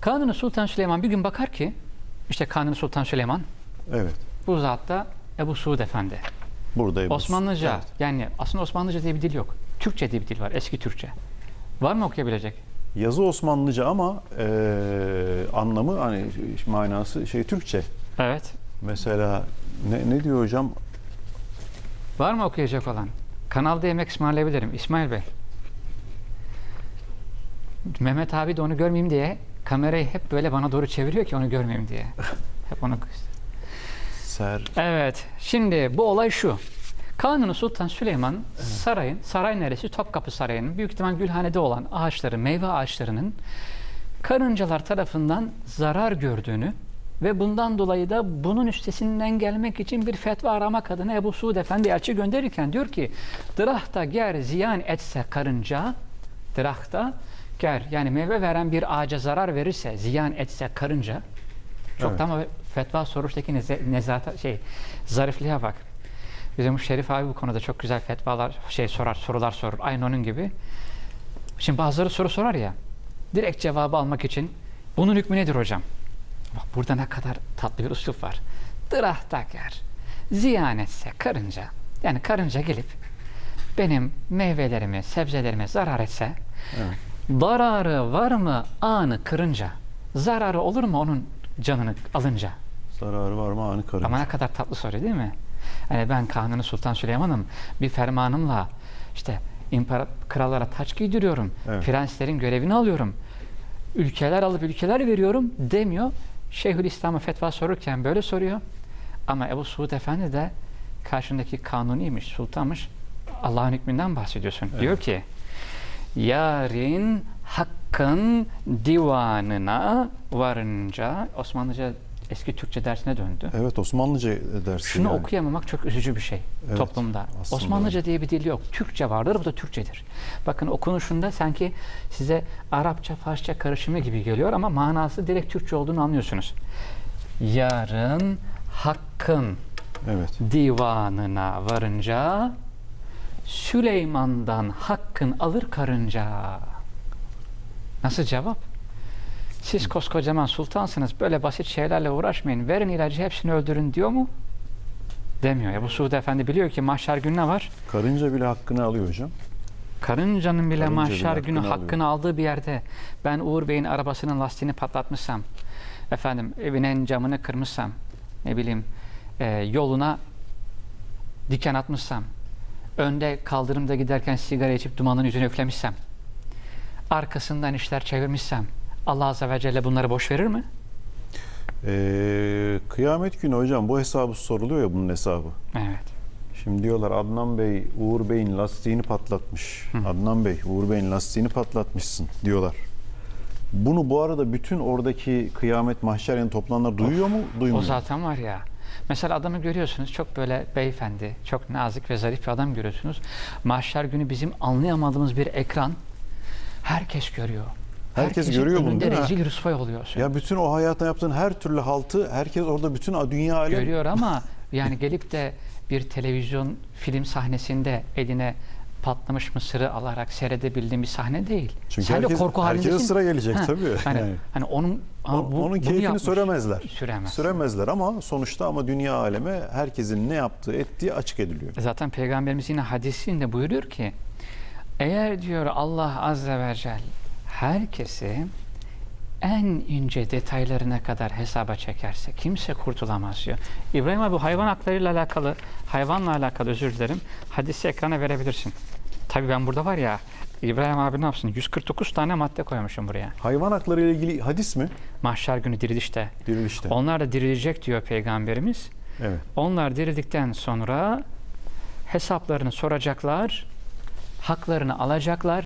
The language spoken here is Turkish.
Kanuni Sultan Süleyman bir gün bakar ki işte Kanuni Sultan Süleyman Evet. bu zat da Ebu Suud Efendi. Buradayım. Osmanlıca Evet. yani aslında Osmanlıca diye bir dil yok. Türkçe diye bir dil var. Eski Türkçe. Var mı okuyabilecek? Yazı Osmanlıca ama eee, anlamı hani manası şey Türkçe. Evet. Mesela ne, ne diyor hocam? Var mı okuyacak olan? Kanalda yemek ısmarlayabilirim. İsmail Bey. Mehmet abi de onu görmeyeyim diye kamerayı hep böyle bana doğru çeviriyor ki onu görmeyeyim diye. Hep onu Ser. Evet. Şimdi bu olay şu. Kanuni Sultan Süleyman sarayın, saray neresi? Topkapı Sarayı'nın büyük ihtimal Gülhane'de olan ağaçları, meyve ağaçlarının karıncalar tarafından zarar gördüğünü ve bundan dolayı da bunun üstesinden gelmek için bir fetva aramak adına Ebu Suud Efendi elçi gönderirken diyor ki Drahta ger ziyan etse karınca Drahta ger yani meyve veren bir ağaca zarar verirse ziyan etse karınca çok Evet. fetva soruştaki neze, nezata şey zarifliğe bak. Bizim Şerif abi bu konuda çok güzel fetvalar şey sorar, sorular sorur. Aynı onun gibi. Şimdi bazıları soru sorar ya. Direkt cevabı almak için bunun hükmü nedir hocam? Bak burada ne kadar tatlı bir üslup var. Drahtaker, ziyan etse karınca. Yani karınca gelip benim meyvelerimi, sebzelerime zarar etse Evet. Zararı var mı anı kırınca? Zararı olur mu onun canını alınca? Zararı var mı anı karınca? Ama ne kadar tatlı soru değil mi? Yani ben Kanuni Sultan Süleyman'ım. Bir fermanımla işte krallara taç giydiriyorum. Evet. Prenslerin görevini alıyorum. Ülkeler alıp ülkeler veriyorum demiyor. Şeyhülislam'a fetva sorurken böyle soruyor. Ama Ebu Suud Efendi de karşındaki kanuniymiş, sultanmış. Allah'ın hükmünden bahsediyorsun. Evet. Diyor ki yarın hakkın divanına varınca Osmanlıca eski Türkçe dersine döndü. Evet Osmanlıca dersi. Şunu yani. okuyamamak çok üzücü bir şey Evet, toplumda. aslında Osmanlıca diye bir dil yok. Türkçe vardır, bu da Türkçedir. Bakın okunuşunda sanki size Arapça, Farsça karışımı gibi geliyor ama manası direkt Türkçe olduğunu anlıyorsunuz. Yarın hakkın Evet. divanına varınca Süleyman'dan hakkın alır karınca. Nasıl cevap? Siz koskocaman sultansınız. Böyle basit şeylerle uğraşmayın. Verin ilacı hepsini öldürün diyor mu? Demiyor. Ebu Suud Efendi biliyor ki mahşer günü ne var? Karınca bile hakkını alıyor hocam. Karıncanın bile Karınca mahşer bile günü hakkını hakkını aldığı bir yerde ben Uğur Bey'in arabasının lastiğini patlatmışsam, efendim evinin camını kırmışsam, ne bileyim e, yoluna diken atmışsam, önde kaldırımda giderken sigara içip dumanın yüzüne üflemişsem, arkasından işler çevirmişsem, Allah Azze ve Celle bunları boş verir mi? Ee, kıyamet günü hocam bu hesabı soruluyor ya bunun hesabı. Evet. Şimdi diyorlar Adnan Bey Uğur Bey'in lastiğini patlatmış. Adnan Bey Uğur Bey'in lastiğini patlatmışsın diyorlar. Bunu bu arada bütün oradaki kıyamet mahşer yani toplananlar duyuyor mu? Duymuyor. O zaten var ya. Mesela adamı görüyorsunuz çok böyle beyefendi, çok nazik ve zarif bir adam görüyorsunuz. Mahşer günü bizim anlayamadığımız bir ekran. Herkes görüyor. Herkes Herkesin görüyor bunu, değil mi? rezil rüsvay oluyorsun. Ya bütün o hayatına yaptığın her türlü haltı herkes orada bütün dünya alem Görüyor ama yani gelip de bir televizyon film sahnesinde eline patlamış mısırı alarak seyredebildiğin bir sahne değil. Çünkü Sen de herkes- korku herkese sıra gelecek tabii. Hani, Yani. hani onun ama bu- onun keyfini yapmış. süremezler. Süremez. Süremezler ama sonuçta ama dünya aleme herkesin ne yaptığı ettiği açık ediliyor. Zaten Peygamberimiz yine hadisinde buyuruyor ki eğer diyor Allah Azze ve Celle herkesi en ince detaylarına kadar hesaba çekerse kimse kurtulamaz diyor. İbrahim abi bu hayvan haklarıyla alakalı, hayvanla alakalı özür dilerim. Hadisi ekrana verebilirsin. Tabii ben burada var ya İbrahim abi ne yapsın? 149 tane madde koymuşum buraya. Hayvan hakları ile ilgili hadis mi? Mahşer günü dirilişte. Dirilişte. Onlar da dirilecek diyor Peygamberimiz. Evet. Onlar dirildikten sonra hesaplarını soracaklar, haklarını alacaklar.